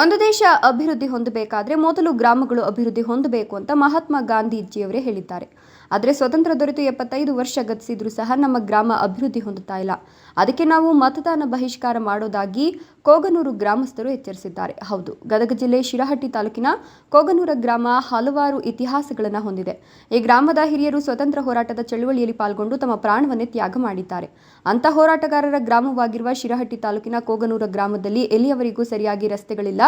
ಒಂದು ದೇಶ ಅಭಿವೃದ್ಧಿ ಹೊಂದಬೇಕಾದ್ರೆ ಮೊದಲು ಗ್ರಾಮಗಳು ಅಭಿವೃದ್ಧಿ ಹೊಂದಬೇಕು ಅಂತ ಮಹಾತ್ಮ ಗಾಂಧೀಜಿಯವರೇ ಹೇಳಿದ್ದಾರೆ. ಆದರೆ ಸ್ವತಂತ್ರ ದೊರೆತು ಎಪ್ಪತ್ತೈದು ವರ್ಷ ಗತಿಸಿದ್ರೂ ಸಹ ನಮ್ಮ ಗ್ರಾಮ ಅಭಿವೃದ್ಧಿ ಹೊಂದುತ್ತಾ ಇಲ್ಲ. ಅದಕ್ಕೆ ನಾವು ಮತದಾನ ಬಹಿಷ್ಕಾರ ಮಾಡೋದಾಗಿ ಕೋಗನೂರು ಗ್ರಾಮಸ್ಥರು ಎಚ್ಚರಿಸಿದ್ದಾರೆ. ಹೌದು, ಗದಗ ಜಿಲ್ಲೆ ಶಿರಹಟ್ಟಿ ತಾಲೂಕಿನ ಕೋಗನೂರ ಗ್ರಾಮ ಹಲವಾರು ಇತಿಹಾಸಗಳನ್ನು ಹೊಂದಿದೆ. ಈ ಗ್ರಾಮದ ಹಿರಿಯರು ಸ್ವತಂತ್ರ ಹೋರಾಟದ ಚಳುವಳಿಯಲ್ಲಿ ಪಾಲ್ಗೊಂಡು ತಮ್ಮ ಪ್ರಾಣವನ್ನೇ ತ್ಯಾಗ ಮಾಡಿದ್ದಾರೆ. ಅಂತ ಹೋರಾಟಗಾರರ ಗ್ರಾಮವಾಗಿರುವ ಶಿರಹಟ್ಟಿ ತಾಲೂಕಿನ ಕೋಗನೂರ ಗ್ರಾಮದಲ್ಲಿ ಎಲ್ಲಿಯವರೆಗೂ ಸರಿಯಾಗಿ ರಸ್ತೆಗಳಿಲ್ಲ.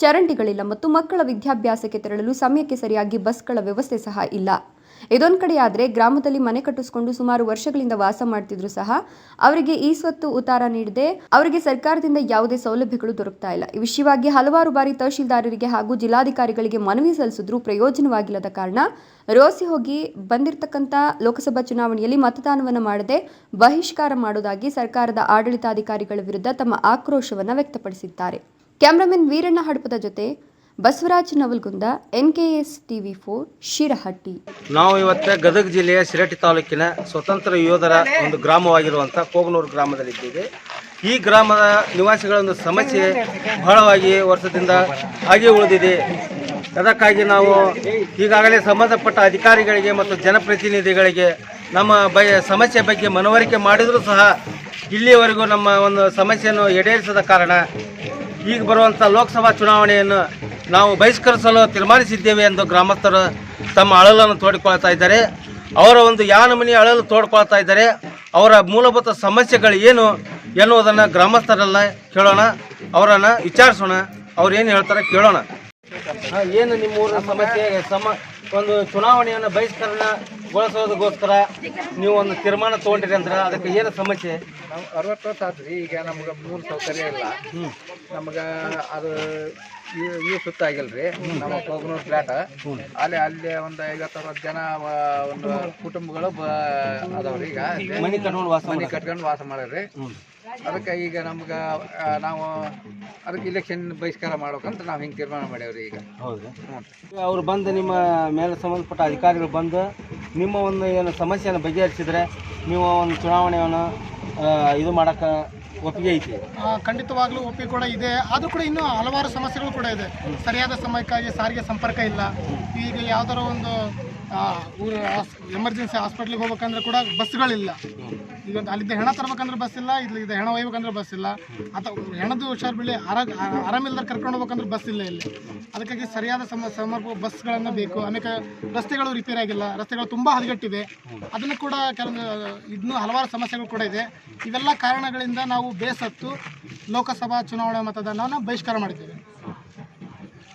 ಚರಂಡಿಗಳಿಲ್ಲ ಮತ್ತು ಮಕ್ಕಳ ವಿದ್ಯಾಭ್ಯಾಸಕ್ಕೆ ತೆರಳಲು ಸಮಯಕ್ಕೆ ಸರಿಯಾಗಿ ಬಸ್ಗಳ ವ್ಯವಸ್ಥೆ ಸಹ ಇಲ್ಲ. ಇದೊಂದು ಕಡೆ ಆದರೆ ಗ್ರಾಮದಲ್ಲಿ ಮನೆ ಕಟ್ಟಿಸಿಕೊಂಡು ಸುಮಾರು ವರ್ಷಗಳಿಂದ ವಾಸ ಮಾಡ್ತಿದ್ರು ಸಹ ಅವರಿಗೆ ಈ ಸ್ವತ್ತು ಉತ್ತಾರ ನೀಡದೆ ಅವರಿಗೆ ಸರ್ಕಾರದಿಂದ ಯಾವುದೇ ಸೌಲಭ್ಯಗಳು ದೊರಕ್ತಾ ಇಲ್ಲ. ಈ ವಿಷಯವಾಗಿ ಹಲವಾರು ಬಾರಿ ತಹಶೀಲ್ದಾರರಿಗೆ ಹಾಗೂ ಜಿಲ್ಲಾಧಿಕಾರಿಗಳಿಗೆ ಮನವಿ ಸಲ್ಲಿಸಿದ್ರೂ ಪ್ರಯೋಜನವಾಗಿಲ್ಲದ ಕಾರಣ ರೋಸಿ ಹೋಗಿ ಬಂದಿರತಕ್ಕಂಥ ಲೋಕಸಭಾ ಚುನಾವಣೆಯಲ್ಲಿ ಮತದಾನವನ್ನು ಮಾಡದೆ ಬಹಿಷ್ಕಾರ ಮಾಡೋದಾಗಿ ಸರ್ಕಾರದ ಆಡಳಿತಾಧಿಕಾರಿಗಳ ವಿರುದ್ಧ ತಮ್ಮ ಆಕ್ರೋಶವನ್ನು ವ್ಯಕ್ತಪಡಿಸಿದ್ದಾರೆ. ಕ್ಯಾಮರಾಮನ್ ವೀರಣ್ಣ ಹಡಪದ ಜೊತೆ Basavaraj Navalgund T TV four, Shirahatti. ನಾವು ಇವತ್ತು ಗದಗ ಜಿಲ್ಲೆಯ ಶಿರಹಟ್ಟಿ ತಾಲೂಕಿನ ಸ್ವತಂತ್ರ ಯೋಧರ ಒಂದು ಗ್ರಾಮವಾಗಿರುವಂಥ ಕೋಗನೂರು ಗ್ರಾಮದಲ್ಲಿದ್ದೇವೆ. ಈ ಗ್ರಾಮದ ನಿವಾಸಿಗಳ ಒಂದು ಸಮಸ್ಯೆ ಬಹಳವಾಗಿ ವರ್ಷದಿಂದ ಹಾಗೆ ಉಳಿದಿದೆ. ಅದಕ್ಕಾಗಿ ನಾವು ಈಗಾಗಲೇ ಸಂಬಂಧಪಟ್ಟ ಅಧಿಕಾರಿಗಳಿಗೆ ಮತ್ತು ಜನಪ್ರತಿನಿಧಿಗಳಿಗೆ ನಮ್ಮ ಬಯ ಸಮಸ್ಯೆ ಬಗ್ಗೆ ಮನವರಿಕೆ ಮಾಡಿದರೂ ಸಹ ಇಲ್ಲಿಯವರೆಗೂ ನಮ್ಮ ಒಂದು ಸಮಸ್ಯೆಯನ್ನು ಈಡೇರಿಸದ ಕಾರಣ ಈಗ ಬರುವಂಥ ಲೋಕಸಭಾ ಚುನಾವಣೆಯನ್ನು ನಾವು ಬಹಿಷ್ಕರಿಸಲು ತೀರ್ಮಾನಿಸಿದ್ದೇವೆ ಎಂದು ಗ್ರಾಮಸ್ಥರು ತಮ್ಮ ಅಳಲನ್ನು ತೋಡಿಕೊಳ್ತಾ ಇದ್ದಾರೆ. ಅವರ ಒಂದು ಯಾನಮನಿ ಅಳಲು ತೋಡ್ಕೊಳ್ತಾ ಇದ್ದಾರೆ. ಅವರ ಮೂಲಭೂತ ಸಮಸ್ಯೆಗಳು ಏನು ಎನ್ನುವುದನ್ನು ಗ್ರಾಮಸ್ಥರೆಲ್ಲ ಕೇಳೋಣ, ಅವರನ್ನು ವಿಚಾರಿಸೋಣ. ಅವ್ರು ಏನು ಹೇಳ್ತಾರೆ ಕೇಳೋಣ. ಏನು ನಿಮ್ಮ ಸಮಸ್ಯೆ? ಸಮ ಒಂದು ಚುನಾವಣೆಯನ್ನು ಬಹಿಷ್ಕರಣಗೊಳಿಸೋದಕ್ಕೋಸ್ಕರ ನೀವು ಒಂದು ತೀರ್ಮಾನ ತಗೊಂಡಿರಿ ಅಂದ್ರೆ ಅದಕ್ಕೆ ಏನು ಸಮಸ್ಯೆ? ನಾವು ಅರವತ್ತು ವರ್ಷ ಆದ್ರಿ ಈಗ ನಮ್ಗೆ ಮೂಲ ಸೌಕರ್ಯ ಇಲ್ಲ. ನಮ್ಗೆ ಅದು ಈ- ಸುತ್ತ ಸುತ್ತ ಆಗಿಲ್ರಿ ನಮ್ಮ ಕೋಗನೂರು ಫ್ಲಾಟ್ ಅಲ್ಲಿ ಅಲ್ಲಿ ಒಂದು ಐವತ್ತು ಅರವತ್ತು ಜನ ಒಂದು ಕುಟುಂಬಗಳು ಅದಾವ್ರಿ ಈಗ ಮನೆ ಕಟ್ಕೊಂಡು ವಾಸ ಮನೆ ಕಟ್ಕೊಂಡು ವಾಸ ಮಾಡ್ರಿ ಅದಕ್ಕೆ ಈಗ ನಮ್ಗೆ ನಾವು ಅದಕ್ಕೆ ಇಲೆಕ್ಷನ್ ಬಹಿಷ್ಕಾರ ಮಾಡ್ಬೇಕಂತ ನಾವು ಹಿಂಗೆ ತೀರ್ಮಾನ ಮಾಡೇವ್ರಿ ಈಗ. ಹೌದು ಅವ್ರು ಬಂದು ನಿಮ್ಮ ಮೇಲೆ ಸಂಬಂಧಪಟ್ಟ ಅಧಿಕಾರಿಗಳು ಬಂದು ನಿಮ್ಮ ಒಂದು ಏನು ಸಮಸ್ಯೆಯನ್ನು ಬಗೆಹರಿಸಿದ್ರೆ ನೀವು ಒಂದು ಚುನಾವಣೆಯನ್ನು ಇದು ಮಾಡೋಕ್ಕೆ ಒಪ್ಪಿಗೆ ಐತಿ. ಖಂಡಿತವಾಗ್ಲೂ ಒಪ್ಪಿಗೆ ಕೂಡ ಇದೆ. ಆದರೂ ಕೂಡ ಇನ್ನೂ ಹಲವಾರು ಸಮಸ್ಯೆಗಳು ಕೂಡ ಇದೆ. ಸರಿಯಾದ ಸಮಯಕ್ಕಾಗಿ ಸಾರಿಗೆ ಸಂಪರ್ಕ ಇಲ್ಲ. ಈಗ ಯಾವ್ದಾರ ಒಂದು ಎಮರ್ಜೆನ್ಸಿ ಹಾಸ್ಪಿಟ್ಲಿಗೆ ಹೋಗ್ಬೇಕಂದ್ರೆ ಕೂಡ ಬಸ್ಗಳಿಲ್ಲ. ಈಗ ಒಂದು ಅಲ್ಲಿದ್ದ ಹೆಣ ತರ್ಬೇಕಂದ್ರೆ ಬಸ್ ಇಲ್ಲ ಇಲ್ಲಿ ಇದು ಹೆಣ ಒಯ್ಬೇಕಂದ್ರೆ ಬಸ್ ಇಲ್ಲ. ಅಥವಾ ಹೆಣದು ಹುಷಾರು ಬಿಳಿ ಆರ ಆರಾಮಿಲ್ಲದ ಕರ್ಕೊಂಡು ಹೋಗ್ಬೇಕಂದ್ರೆ ಬಸ್ ಇಲ್ಲ ಇಲ್ಲಿ. ಅದಕ್ಕಾಗಿ ಸರಿಯಾದ ಸಮ ಸಮರ್ಪ ಬಸ್ಗಳನ್ನು ಬೇಕು. ಅನೇಕ ರಸ್ತೆಗಳು ರಿಪೇರಿ ಆಗಿಲ್ಲ. ರಸ್ತೆಗಳು ತುಂಬ ಹದಗೆಟ್ಟಿವೆ. ಅದನ್ನು ಕೂಡ ಕೆಲವೊಂದು ಇನ್ನೂ ಹಲವಾರು ಸಮಸ್ಯೆಗಳು ಕೂಡ ಇದೆ. ಇವೆಲ್ಲ ಕಾರಣಗಳಿಂದ ನಾವು ಬೇಸತ್ತು ಲೋಕಸಭಾ ಚುನಾವಣೆ ಮತದಾನವನ್ನು ಬಹಿಷ್ಕಾರ ಮಾಡಿದ್ದೇವೆ.